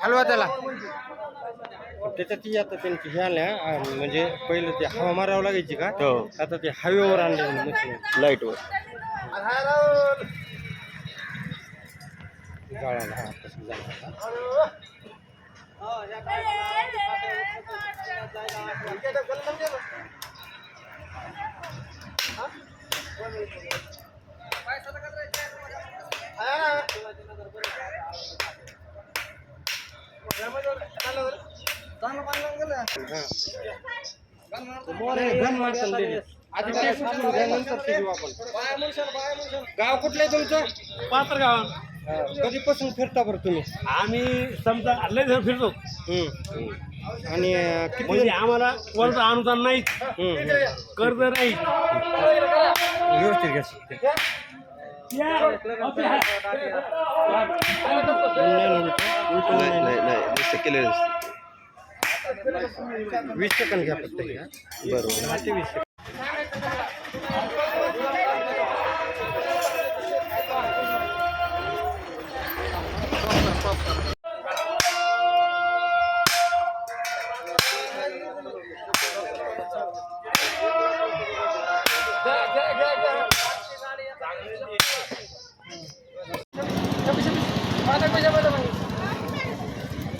हलवा त्याला त्याच्यात ती आता त्यांची हे आल्या म्हणजे पहिलं ते हवा मारावं लागायची का? हो. आता ते हवेवर आणले मशीन. लाईटवर. जाळाला हा तसं. गाव कुठलं आहे तुमचं? पात्र गाव कधीपासून फिरता बरं तुम्ही? आम्ही समजा लय जण फिरतो. आणि म्हणजे आम्हाला कोणाचं अनुदान नाही. कर्ज नाही. व्यवस्थित नाही, नाही, नाही. वीस फक्त बरोबर वीस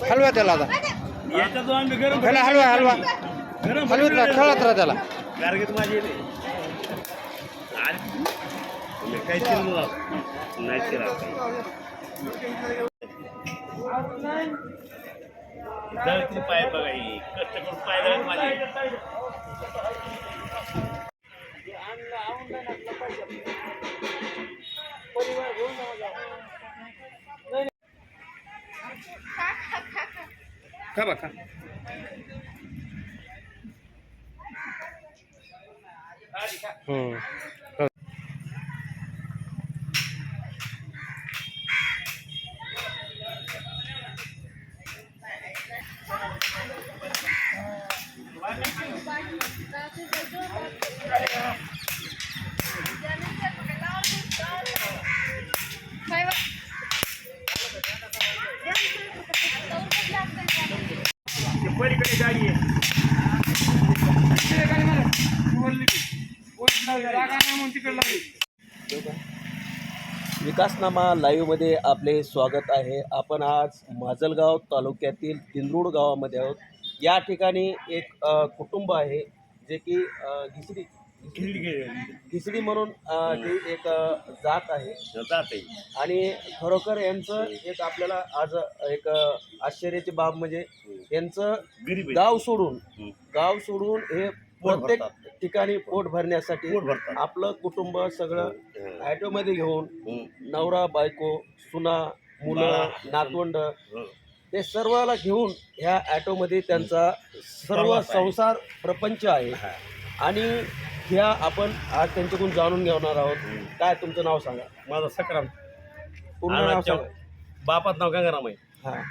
हलवा त्याला आता हलवा हलवा. गरम हलवत राहा खेळत राहा त्याला. माझी पाय बघा ही. कष्ट करून पाय जळत माझे का बघा हम्म. हो. पलीकडे गाडी आहे विकासनामा लाईव्हमध्ये आपले स्वागत आहे. आपण आज माजलगाव तालुक्यातील दिंद्रूड गावामध्ये आहोत. या ठिकाणी एक कुटुंब आहे जे की घिसडी म्हणून अ, ही एक अ, जात आहे जाते आणि खरोखर यांचं एक आपल्याला आज एक अ, आश्चर्याची बाब म्हणजे यांचं गरीब आहे. गाव सोडून हम्म. गाव सोडून हे प्रत्येक भरतात. ठिकाणी पोट भरण्यासाठी पोट भरतात. आपलं कुटुंब सगळं हं. ॲटोमध्ये घेऊन हं. नवरा बायको सुना मुलं बाळा. नातवंड हं. ते सर्वाला घेऊन ह्या ॲटोमध्ये त्यांचा सर्व आहे. संसार प्रपंच आहे आणि ह्या आपण आज त्यांच्याकडून जाणून घेणार आहोत. काय तुमचं नाव सांगा? माझा सक्राम. पूर्ण नाव आनंद सांगा. चव्हाण. बापात नाव गंगाराम आहे. हां.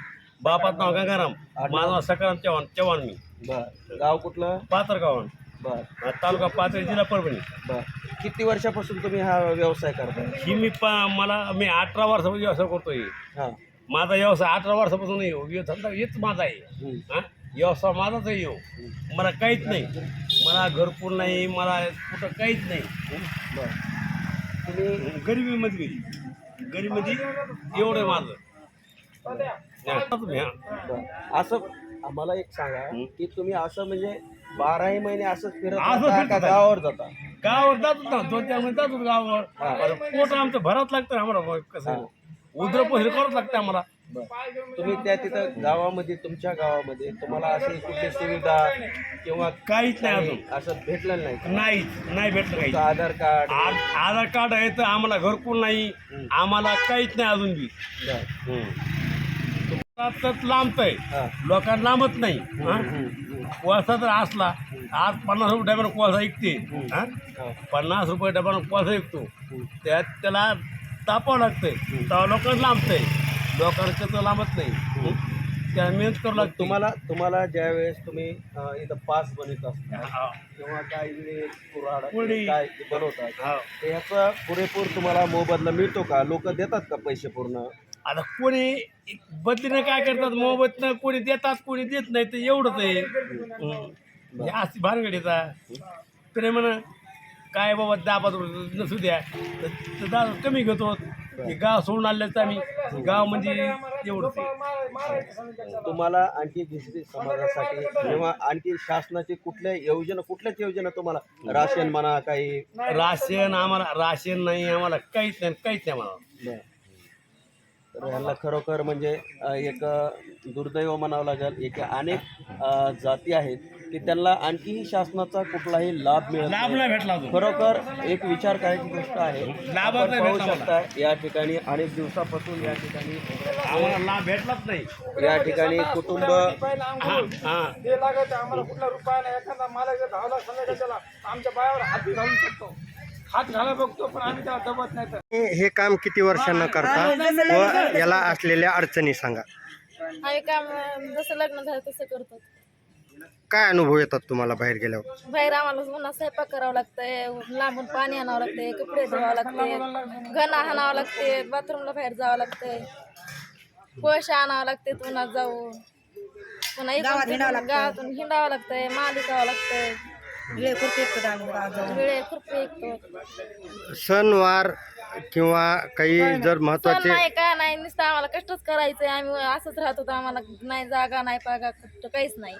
बापात नाव गंगाराम? माझं नाव सक्राम चव्हाण चव्हाण मी. बर. गाव कुठलं? पात्र गावन बर. तालुका पाथरी जिल्हा परभणी. बर. किती वर्षापासून तुम्ही हा व्यवसाय करताय? ही मी पा मला मी अठरा वर्षापासून व्यवसाय करतोय. हां. माझा व्यवसाय अठरा वर्षापासून धंदा हेच माझा आहे. हं. हा? व्यवसाय माझाच आहे येऊ मला काहीच नाही. मला घरपूर नाही मला कुठं काहीच नाही. तुम्ही गरिबीमध्ये गरिबीमध्ये एवढं माझं. हा. हा. असं आम्हाला एक सांगा हं. की तुम्ही असं म्हणजे बाराही महिने असंच फिरत असं. गावावर जाता? गावावर जातो ना दोन चार महिने जातो गावावर. हा. पोट आमचं भरात लागतं आम्हाला. कसं? उद्र पहिलं करावं लागतं आम्हाला. तुम्ही त्या तिथं गावामध्ये तुमच्या गावामध्ये तुम्हाला अशी कुठली सुविधा किंवा काहीच नाही अजून. असं भेटलं नाही का? नाही नाही भेटलं काही तुमचं आधार कार्ड आ- आधार कार्ड आहे तर आम्हाला घरकुल नाही. आम्हाला काहीच नाही अजून बी. तर लांबत आहे हा. लोकांना लांबत नाही हा? कोळसा जर असला आज पन्नास रुपये डब्यानं कोळसा ऐकते हा? हा. पन्नास रुपये डब्यानं कोळसा ऐकतो त्यात त्याला तापावं लागतंय. तेव्हा लोकांना लांबतंय. लोकांचं तर लांबत नाही हं? त्या मेहनत करू लागते तुम्हाला तुम्हाला ज्या वेळेस तुम्ही अं, इथं पास बनवत असता हा. किंवा काही वेळेस कुऱ्हाड पुडी. काय ते बनवतात हा. तर याचा पुरेपूर तुम्हाला मोबदला मिळतो का लोक देतात का पैसे पूर्ण आता कोणी बदलीनं काय करतात मोबतनं कोणी देतात कोणी देत नाही तर एवढंच आहे हम्म. हे अशी भानगडीचा प्रेमानं काय बाबा दहा पाच रुपये नसू द्या तर तर दहा कमी घेतो हे गाव सोडून आलेच आम्ही. गाव म्हणजे एवढंच आहे तुम्हाला आणखी दुसरी समाजासाठी किंवा आणखी शासनाची कुठल्या योजना कुठल्याच योजना तुम्हाला राशन म्हणा काही? राशन आम्हाला राशन नाही आम्हाला काहीच नाही काहीच नाही आम्हाला तर ह्यांना खरोखर म्हणजे अ, एक अ, दुर्दैव म्हणावं लागेल. एक अनेक अ, जाती आहेत. की त्यांना आणखीही शासनाचा कुठलाही लाभ मिळत लाभ नाही. भेटला खरोखर एक विचार करायची गोष्ट आहे. लाभच आपण नाही पाहू भेटला शकता या ठिकाणी अनेक दिवसापासून या ठिकाणी आम्हाला लाभ भेटलाच नाही. या ठिकाणी कुटुंब हा हा. ते लागत आम्हाला कुठला रुपया नाही. एखादा मालक जर धावला आमच्या पायावर हात घालू शकतो. हात घाला बघतो पण आम्ही त्याला दबत नाही तर. हे हे काम किती वर्षांना करता? व याला असलेल्या अडचणी सांगा. आम्ही काम अं, जसं लग्न झालं तसं करतो काय अनुभव येतात तुम्हाला बाहेर गेल्यावर? बाहेर आम्हाला पुन्हा स्वयंपाक करावं लागतंय लांबून पाणी आणावं लागतंय कपडे धुवावं लागते घणा हाणावं लागते बाथरूमला बाहेर जावं लागतंय. कोळशा आणावं लागते उन्हात जाऊन. पुन्हा इकडून तिकडून गावातून हिंडावं लागतंय माल विकावं लागतंय. वेळे खुरपे ऐकतो सणवार किंवा काही जर सण महत्त्वाचे नाही काय नाही नुसतं आम्हाला कष्टच करायचंय. आम्ही असंच राहत होतो आम्हाला नाही जागा नाही पागा कुठं काहीच नाही.